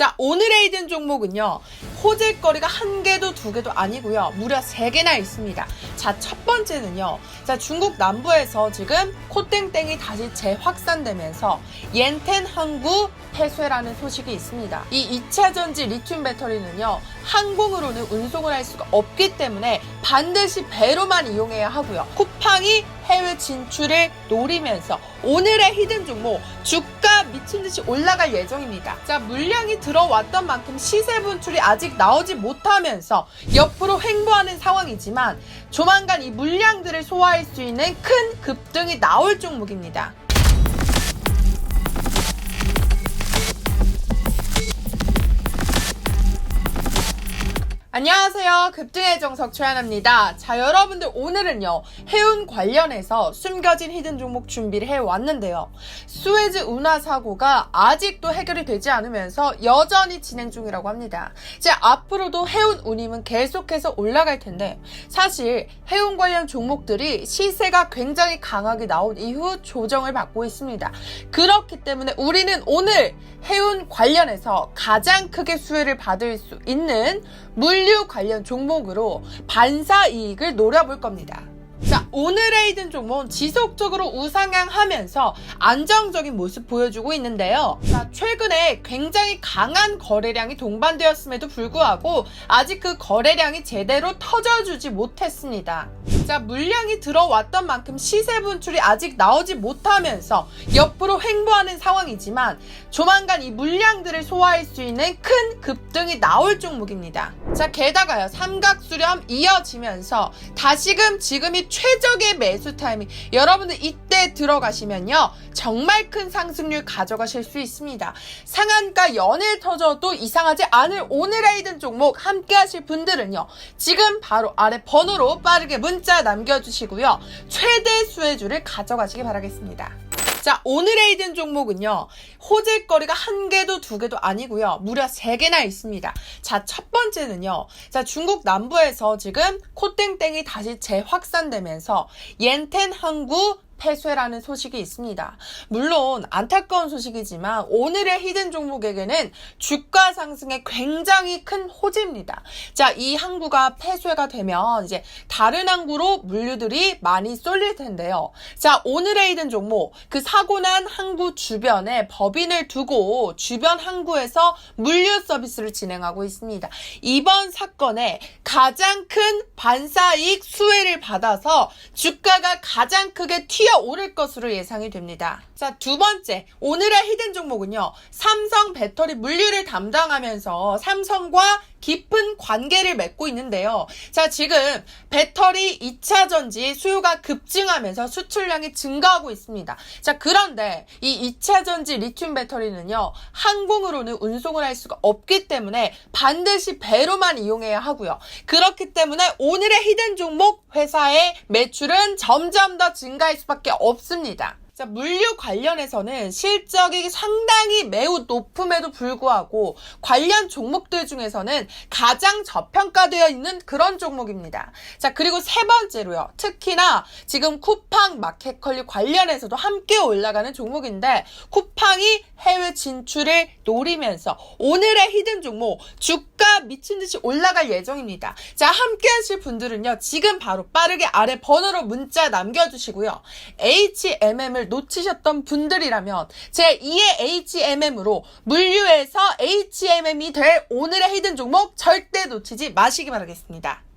자, 오늘의 히든 종목은요. 호질거리가 한 개도 두 개도 아니고요. 무려 세 개나 있습니다. 자, 첫 번째는요. 자, 중국 남부에서 지금 코땡땡이 다시 재확산되면서 옌텐 항구 폐쇄라는 소식이 있습니다. 이 2차 전지 리튬 배터리는요. 항공으로는 운송을 할 수가 없기 때문에 반드시 배로만 이용해야 하고요. 쿠팡이 해외 진출을 노리면서 오늘의 히든 종목 주가 미친 듯이 올라갈 예정입니다. 자, 물량이 들어왔던 만큼 시세 분출이 아직 나오지 못하면서 옆으로 횡보하는 상황이지만 조만간 이 물량들을 소화할 수 있는 큰 급등이 나올 종목입니다. 안녕하세요. 급등의 정석 최하나입니다. 자, 여러분들 오늘은요, 해운 관련해서 숨겨진 히든 종목 준비를 해왔는데요. 수에즈 운하 사고가 아직도 해결이 되지 않으면서 여전히 진행 중이라고 합니다. 자, 앞으로도 해운 운임은 계속해서 올라갈 텐데, 사실 해운 관련 종목들이 시세가 굉장히 강하게 나온 이후 조정을 받고 있습니다. 그렇기 때문에 우리는 오늘 해운 관련해서 가장 크게 수혜를 받을 수 있는 물류 관련 종목으로 반사 이익을 노려볼 겁니다. 자, 오늘의 히든 종목은 지속적으로 우상향하면서 안정적인 모습 보여주고 있는데요. 자, 최근에 굉장히 강한 거래량이 동반되었음에도 불구하고 아직 그 거래량이 제대로 터져주지 못했습니다. 자, 물량이 들어왔던 만큼 시세 분출이 아직 나오지 못하면서 옆으로 횡보하는 상황이지만 조만간 이 물량들을 소화할 수 있는 큰 급등이 나올 종목입니다. 자, 게다가요, 삼각수렴 이어지면서 다시금 지금이 최적의 매수 타이밍. 여러분들 이때 들어가시면요, 정말 큰 상승률 가져가실 수 있습니다. 상한가 연일 터져도 이상하지 않을 오늘의 히든 종목 함께 하실 분들은요, 지금 바로 아래 번호로 빠르게 문자 남겨주시고요, 최대 수혜주를 가져가시기 바라겠습니다. 자, 오늘의 히든 종목은요, 호질거리가 한 개도 두 개도 아니고요, 무려 세 개나 있습니다. 자, 첫 번째는요, 자, 중국 남부에서 지금 코땡땡이 다시 재확산되면서 옌텐 항구 폐쇄라는 소식이 있습니다. 물론 안타까운 소식이지만 오늘의 히든 종목에게는 주가 상승에 굉장히 큰 호재입니다. 자, 이 항구가 폐쇄가 되면 이제 다른 항구로 물류들이 많이 쏠릴 텐데요. 자, 오늘의 히든 종목 그 사고 난 항구 주변에 법인을 두고 주변 항구에서 물류 서비스를 진행하고 있습니다. 이번 사건에 가장 큰 반사이익 수혜를 받아서 주가가 가장 크게 튀어 오를 것으로 예상이 됩니다. 자, 두 번째. 오늘의 히든 종목은요. 삼성 배터리 물류를 담당하면서 삼성과 깊은 관계를 맺고 있는데요. 자, 지금 배터리 2차 전지 수요가 급증하면서 수출량이 증가하고 있습니다. 자, 그런데 이 2차 전지 리튬 배터리는요. 항공으로는 운송을 할 수가 없기 때문에 반드시 배로만 이용해야 하고요. 그렇기 때문에 오늘의 히든 종목 회사의 매출은 점점 더 증가할 수밖에 없습니다. 자, 물류 관련해서는 실적이 상당히 매우 높음에도 불구하고 관련 종목들 중에서는 가장 저평가되어 있는 그런 종목입니다. 자, 그리고 세 번째로요. 특히나 지금 쿠팡 마켓컬리 관련해서도 함께 올라가는 종목인데 쿠팡이 해외 진출을 노리면서 오늘의 히든 종목 주가 미친 듯이 올라갈 예정입니다. 자, 함께 하실 분들은요. 지금 바로 빠르게 아래 번호로 문자 남겨 주시고요. HMM을 놓치셨던 분들이라면 제 2의 HMM으로 물류에서 HMM이 될 오늘의 히든 종목 절대 놓치지 마시기 바라겠습니다.